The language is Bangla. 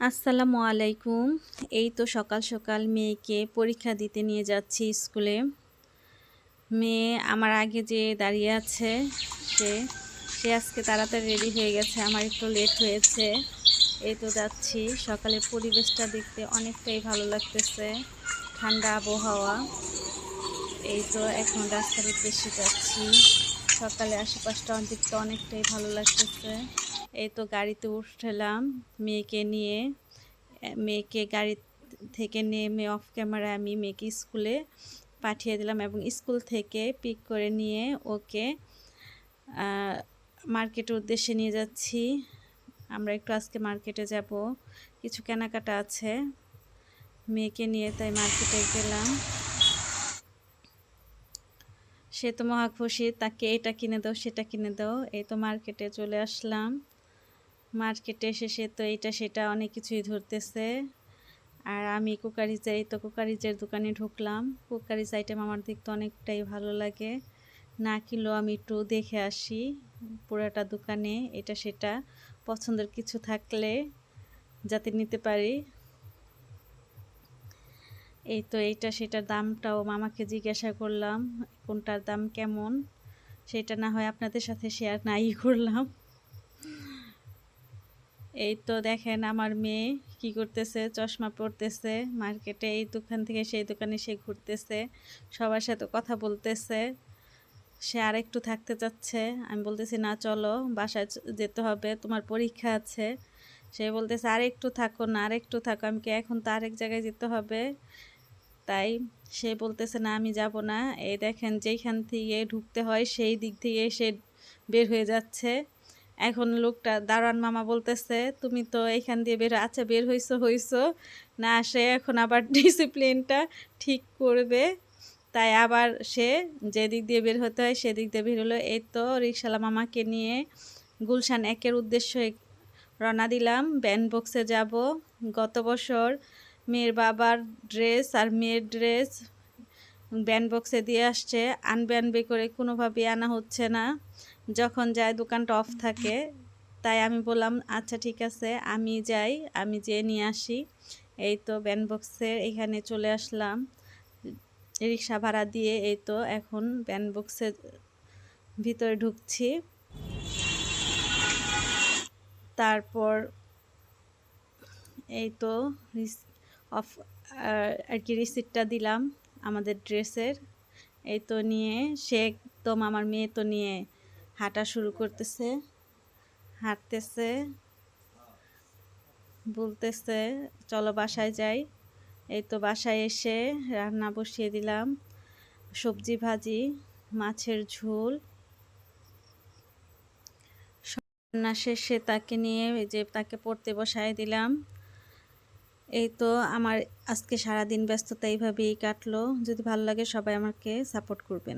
আসসালামু আলাইকুম। এই তো সকাল সকাল মেয়েকে পরীক্ষা দিতে নিয়ে যাচ্ছি স্কুলে। মেয়ে আমার আগে যে দাঁড়িয়ে আছে, সে সে আজকে তাড়াতাড়ি রেডি হয়ে গেছে, আমার একটু লেট হয়েছে। এই তো যাচ্ছি, সকালের পরিবেশটা দেখতে অনেকটাই ভালো লাগতেছে, ঠান্ডা আবহাওয়া। এই তো এখন রাস্তার উদ্দেশ্যে যাচ্ছি। সকালে আশেপাশটা দেখতে অনেকটাই ভালো লাগতেছে। এই তো গাড়িতে উঠলাম মেয়েকে নিয়ে। মেয়েকে গাড়ি থেকে নেমে অফ ক্যামেরা আমি মেয়েকে স্কুলে পাঠিয়ে দিলাম এবং স্কুল থেকে পিক করে নিয়ে ওকে মার্কেটের উদ্দেশ্যে নিয়ে যাচ্ছি। আমরা একটু আজকে মার্কেটে যাব। কিছু কেনাকাটা আছে। মেয়েকে নিয়ে তাই মার্কেটে গেলাম। সে তো মহা খুশি, তাকে এটা কিনে দাও, সেটা কিনে দাও। এই তো মার্কেটে চলে আসলাম। মার্কেটে এসে সে তো এইটা সেটা অনেক কিছুই ধরতেছে। আর আমি কুকারিজ, এই তো কুকারিজের দোকানে ঢুকলাম। কুকারিজ আইটেম আমার দেখতে অনেকটাই ভালো লাগে। না কিলো আমি একটু দেখে আসি পুরাটা দোকানে, এটা সেটা। পছন্দের কিছু থাকলে যাতে নিতে পারি। এই তো এইটা, সেটার দামটাও মামাকে জিজ্ঞাসা করলাম, কোনটার দাম কেমন? সেটা না হয় আপনাদের সাথে শেয়ার নাই করলাম। এই তো দেখেন আমার মেয়ে কি করতেছে, চশমা পরতেছে, মার্কেটে এই দোকান থেকে সেই দোকানে সে ঘুরতেছে, সবার সাথে কথা বলতেছে, সে আর একটু থাকতে চাচ্ছে। আমি বলতেছি, না, চলো, বাসায় যেতে হবে, তোমার পরীক্ষা আছে। সে বলতেছে আর একটু থাকো না আর একটু থাকো, আমি কি এখন তো আরেক জায়গায় যেতে হবে? তাই সে বলতেছে, না, আমি যাব না। এই দেখেন যেইখান থেকে ঢুকতে হয়, সেই দিক থেকে সে বের হয়ে যাচ্ছে। এখন লোকটা, দারোয়ান মামা বলতেছে, তুমি তো এইখান দিয়ে বের আচ্ছা বের হইছো হইছো। না, সে এখন আবার ডিসিপ্লিনটা ঠিক করবে। তাই আবার সে যেদিক দিয়ে বের হতে হয়, সেদিক দিয়ে বের হলো। এই তো রিক্সালা মামাকে নিয়ে গুলশান একের উদ্দেশ্যে রওনা দিলাম। ব্যান্ড বক্সে যাব। গত বছর মেয়ের বাবার ড্রেস আর মেয়ের ড্রেস ব্যান্ড বক্সে দিয়ে আসছে। আনবে করে কোনোভাবে আনা হচ্ছে না। যখন যায় দোকানটা অফ থাকে, তাই আমি বললাম আচ্ছা ঠিক আছে, আমি যাই, আমি যেয়ে নিয়ে আসি। এই তো ব্যান্ড বক্সের এখানে চলে আসলাম। রিক্সা ভাড়া দিয়ে এই তো এখন ব্যান্ড বক্সের ভিতরে ঢুকছি। তারপর এই তো অফ আর কি রিসিপ্টটা দিলাম আমাদের ড্রেসের। এই তো নিয়ে সে একদম আমার মেয়ে তো নিয়ে হাঁটা শুরু করতেছে, হাঁটতেছে, বলতেছে, চলো বাসায় যাই। এই তো বাসায় এসে রান্না বসিয়ে দিলাম, সবজি ভাজি, মাছের ঝোল। রান্না শেষে তাকে নিয়ে যে তাকে পড়তে বসায় দিলাম। এই তো আমার আজকে সারাদিন ব্যস্ততা এইভাবেই কাটলো। যদি ভালো লাগে সবাই আমাকে সাপোর্ট করবেন।